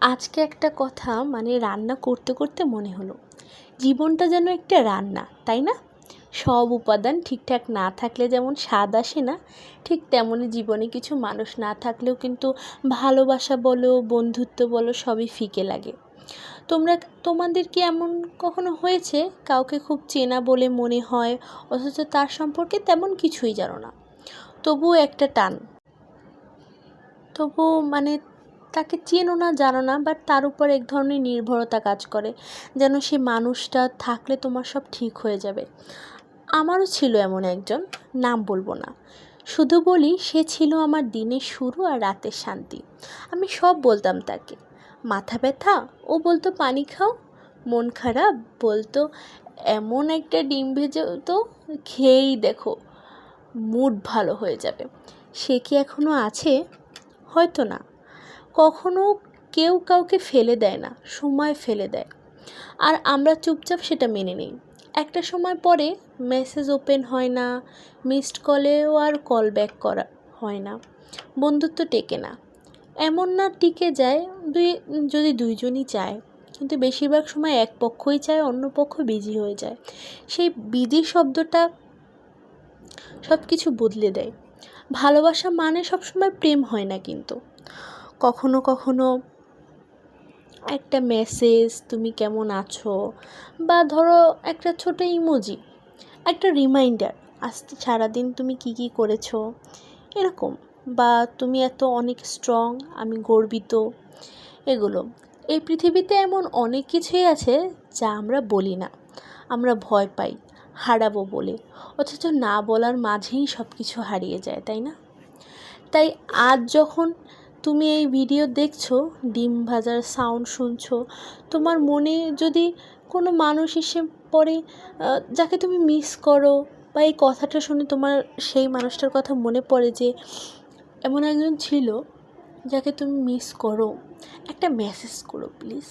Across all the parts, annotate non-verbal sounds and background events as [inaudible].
আজকে একটা কথা মানে রান্না করতে করতে মনে হলো। জীবনটা যেন একটা রান্না, তাই না? সব উপাদান ঠিকঠাক না থাকলে যেমন স্বাদ আসে না, ঠিক তেমনই জীবনে কিছু মানুষ না থাকলেও কিন্তু ভালোবাসা বলো, বন্ধুত্ব বলো, সবই ফিকে লাগে। তোমরা, তোমাদের কি এমন কখনো হয়েছে? কাউকে খুব চেনা বলে মনে হয়, অথচ তার সম্পর্কে তেমন কিছুই জানো না। তবুও একটা টান। তবু মানে তাকে চেনো না, জানো না বাট তার উপর এক ধরনের নির্ভরতা কাজ করে, যেন সে মানুষটা থাকলে তোমার সব ঠিক হয়ে যাবে। আমারও ছিল এমন একজন, নাম বলব না। শুধু বলি, সে ছিল আমার দিনের শুরু আর রাতের শান্তি। আমি সব বলতাম তাকে। মাথা ব্যথা? ও বলতো, পানি খাও। মন খারাপ? বলতো, এমন একটা ডিম ভেজে তো, খেয়েই দেখো মুড ভালো হয়ে যাবে। সে কি এখনও আছে? হয়তো না। কখনো কেউ কাউকে ফেলে দেয় না, সময় ফেলে দেয়। আর আমরা চুপচাপ সেটা মেনে নিই। একটা সময় পরে মেসেজ ওপেন হয় না মিসড কলেও আর কল ব্যাক করা হয় না, বন্ধুত্ব টেকে না। এমন না টিকে যায় দুই, যদি দুইজনই চায়, কিন্তু বেশিরভাগ সময় এক পক্ষই চায়, অন্য পক্ষ বিজি হয়ে যায়। সেই বিধি শব্দটা সব কিছু বদলে দেয়। ভালোবাসা মানে সবসময় প্রেম হয় না কিন্তু। কখনো কখনো একটা মেসেজ তুমি কেমন আছো? বা ধরো একটা ছোট ইমোজি একটা রিমাইন্ডার আজকে সারাদিন তুমি কি কি করেছ? এরকম, বা তুমি এত অনেক স্ট্রং আমি গর্বিত। এগুলো। এই পৃথিবীতে এমন অনেক কিছুই আছে যা আমরা বলি না। আমরা ভয় পাই, হারাবো বলে, অথচ না বলার মাঝেই সব কিছু হারিয়ে যায়, তাই না? তাই আজ যখন তুমি এই ভিডিও দেখছ, ডিম ভাজার সাউন্ড শুনছো, তোমার মনে যদি কোনো মানুষ এসে পড়ে যাকে তুমি মিস করো বা এই কথাটা শুনে তোমার সেই মানুষটার কথা মনে পড়ে যে, এমন একজন ছিল যাকে তুমি মিস করো, একটা মেসেজ করো প্লিজ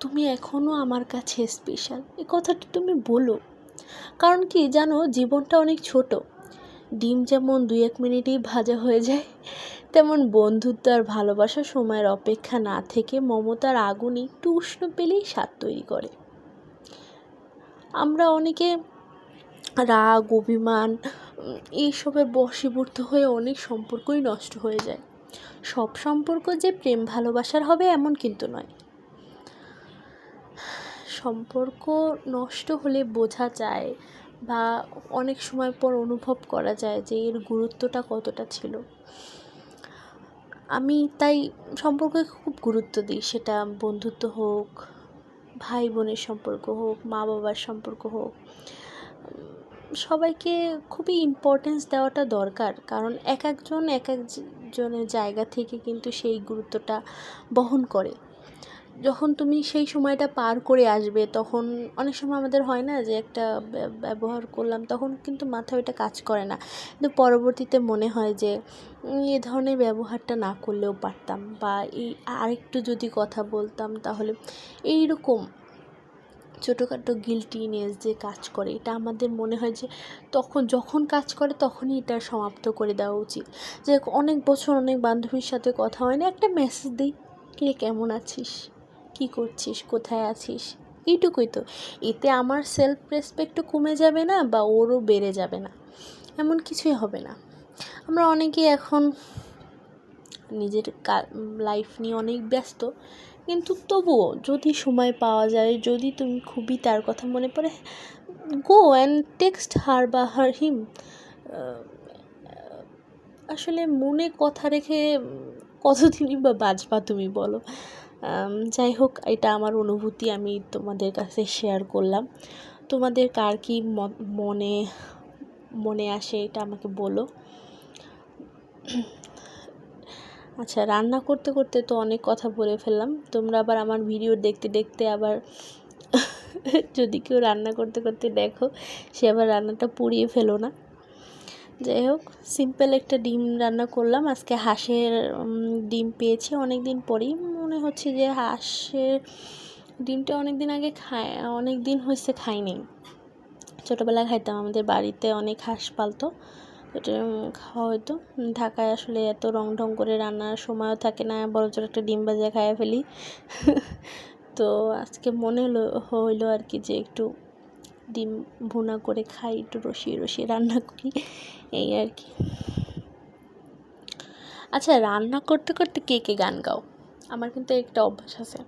তুমি এখনও আমার কাছে স্পেশাল এই কথাটা তুমি বলো। কারণ কি জানো, জীবনটা অনেক ছোট। ডিম যেমন দুই এক মিনিটেই ভাজা হয়ে যায়, তেমন বন্ধুত্ব আর ভালোবাসা সময়ের অপেক্ষা না থেকে মমতার আগুন একটু উষ্ণ পেলেই স্বাদ তৈরি করে। আমরা অনেকে রাগ, অভিমান এইসবের বশীভূত হয়ে অনেক সম্পর্কই নষ্ট হয়ে যায়। সব সম্পর্ক যে প্রেম ভালোবাসার হবে এমন কিন্তু নয়। সম্পর্ক নষ্ট হলে বোঝা যায় বা অনেক সময় পর অনুভব করা যায় যে এর গুরুত্বটা কতটা ছিল। আমি তাই সম্পর্কে খুব গুরুত্ব দিই। সেটা বন্ধুত্ব হোক ভাই বোনের সম্পর্ক হোক মা বাবার সম্পর্ক হোক। সবাইকে খুবই ইম্পর্টেন্স দেওয়াটা দরকার। কারণ এক একজন এক একজনের জায়গা থেকে কিন্তু সেই গুরুত্বটা বহন করে। যখন তুমি সেই সময়টা পার করে আসবে, তখন অনেক সময় আমাদের হয় না যে একটা ব্যবহার করলাম, তখন কিন্তু মাথায় ওইটা কাজ করে না। কিন্তু পরবর্তীতে মনে হয় যে এ ধরনের ব্যবহারটা না করলেও পারতাম বা এই আরেকটু যদি কথা বলতাম, তাহলে এই রকম ছোটোখাটো গিলটিনেস যে কাজ করে, এটা আমাদের মনে হয় যে, তখন যখন কাজ করে, তখনই এটা সমাপ্ত করে দেওয়া উচিত। যে অনেক বছর অনেক বান্ধবীর সাথে কথা হয় না একটা মেসেজ দিই, কিরে, কেমন আছিস? কী করছিস? কোথায় আছিস? এইটুকুই তো। এতে আমার সেলফ রেসপেক্টও কমে যাবে না বা ওরও বেড়ে যাবে না। এমন কিছুই হবে না। আমরা অনেকেই এখন নিজের লাইফ নিয়ে অনেক ব্যস্ত। কিন্তু তবুও যদি সময় পাওয়া যায়, যদি তুমি খুবই তার কথা মনে পড়ে গো অ্যান্ড টেক্সট হার বা হার হিম আসলে মনে কথা রেখে কতদিনই বা বাজবা তুমি বলো? যাই হোক, এটা আমার অনুভূতি, আমি তোমাদের কাছে শেয়ার করলাম। তোমাদের কার কী মনে মনে আসে এটা আমাকে বলো। আচ্ছা রান্না করতে করতে তো অনেক কথা বলে ফেললাম। তোমরা আবার আমার ভিডিও দেখতে দেখতে আবার [laughs] যদি কেউ রান্না করতে করতে দেখো, সে আবার রান্নাটা পুড়িয়ে ফেলো না। যাই হোক সিম্পল একটা ডিম রান্না করলাম। আজকে হাঁসের ডিম পেয়েছি অনেক দিন পরেই। মনে হচ্ছে যে হাঁসের ডিমটা অনেক দিন আগে খায় অনেক দিন হয়েছে খাইনি। ছোটোবেলায় খাইতাম, আমাদের বাড়িতে অনেক হাঁস পালতো। এটা খাওয়া হতো ঢাকায় আসলে এত রং ঢং করে রান্নার সময়ও থাকে না বড় জোর একটা ডিম ভাজা খাইয়া ফেলি। [laughs] তো আজকে মনে হলো, হইল আর কি যে একটু ডিম ভুনা করে খাই, একটু রসিয়ে রসিয়ে রান্না করি, এই আর কি। আচ্ছা রান্না করতে করতে কে কে গান গাও? আমার কিন্তু একটা অভ্যাস আছে।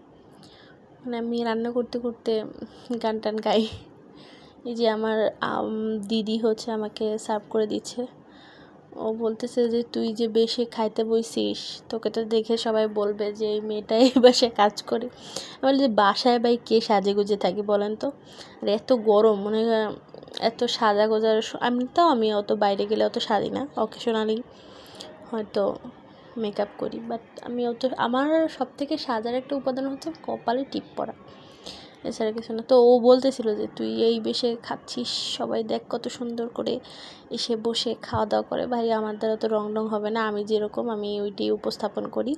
মানে আমি রান্না করতে করতে গান টান গাই। এই যে আমার দিদি হচ্ছে আমাকে সার্ভ করে দিচ্ছে। ও বলতেছে যে, তুই যে বেশি খাইতে বইছিস, তোকে তো দেখে সবাই বলবে যে, এই মেয়েটা এই [laughs] বাসায় কাজ করে। বলি যে বাসায় বাই কে সাজে গুজে থাকি বলেন তো? আর এত গরম, মনে এত সাজা গোজার আমি তো, আমি অত বাইরে গেলে অত সাজি না অকেশনালি হয়তো মেকআপ করি বাট আমি অত, আমার সব থেকে সাজার একটা উপাদান হচ্ছে কপালে টিপ পরা এছাড়া কিছু না। তো ও বলতেছিল যে, তুই এই বেশে খাচ্ছিস, সবাই দেখ কত সুন্দর করে এসে বসে খাওয়া দাওয়া করে। ভাই, আমার দ্বারা তো রং রং হবে না। আমি যেরকম, আমি ওইটাই উপস্থাপন করি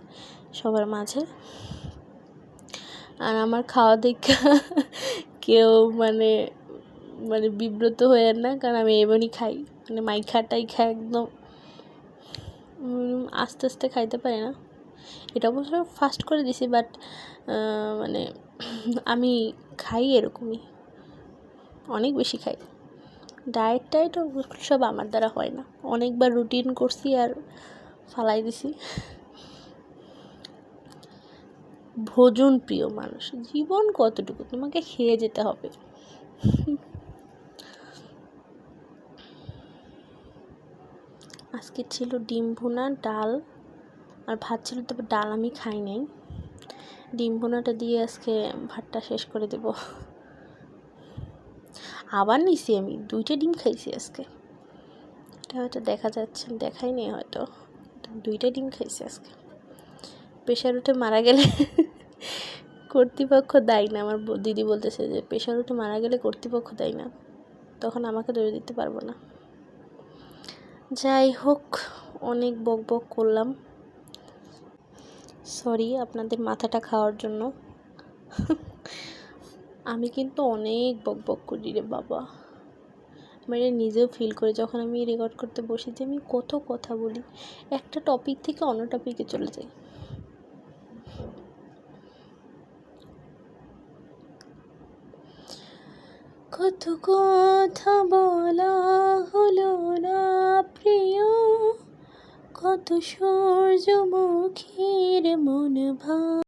সবার মাঝে। আর আমার খাওয়া দেখা [laughs] কেউ মানে মানে বিব্রত হয়ে না, কারণ আমি এমনই খাই। মানে মাইখাটাই খাই একদম। আস্তে আস্তে খাইতে পারি না। এটা অবশ্য ফাস্ট করে দিছি বাট মানে আমি খাই এরকমই। অনেক বেশি খাই। ডায়েট টায়েট সব আমার দ্বারা হয় না। অনেকবার রুটিন করছি আর ফালাই দিছি। ভোজন প্রিয় মানুষ। জীবন কতটুকু? তোমাকে খেয়ে যেতে হবে। আজকে ছিল ডিম ভুনা, ডাল। আর ভাত ছিল, তবে ডাল আমি খাই নাই। ডিম ভুনাটা দিয়ে আজকে ভাতটা শেষ করে দেব। আবার নিছি আমি, দুইটা ডিম খাইছি আজকে। এটা হয়তো দেখা যাচ্ছে, দেখাই নেই হয়তো। দুইটা ডিম খাইছি আজকে। প্রেশার [laughs] উঠে মারা গেলে কর্তৃপক্ষ দায়ী না। আমার দিদি বলতেছে যে প্রেশার উঠে মারা গেলে কর্তৃপক্ষ দায়ী না। তখন আমাকে দৌড়ে দিতে পারব না। যাই হোক, অনেক বক বক করলাম। সরি আপনাদের মাথাটা খাওয়ার জন্য। আমি কিন্তু অনেক বক বক করি রে বাবা। এটা নিজেও ফিল করি যখন আমি রেকর্ড করতে বসি যে আমি কত কথা বলি। একটা টপিক থেকে অন্য টপিকে চলে যাই। কত কথা বলা হলো না প্রিয় কত সূর্যমুখীর মন ভা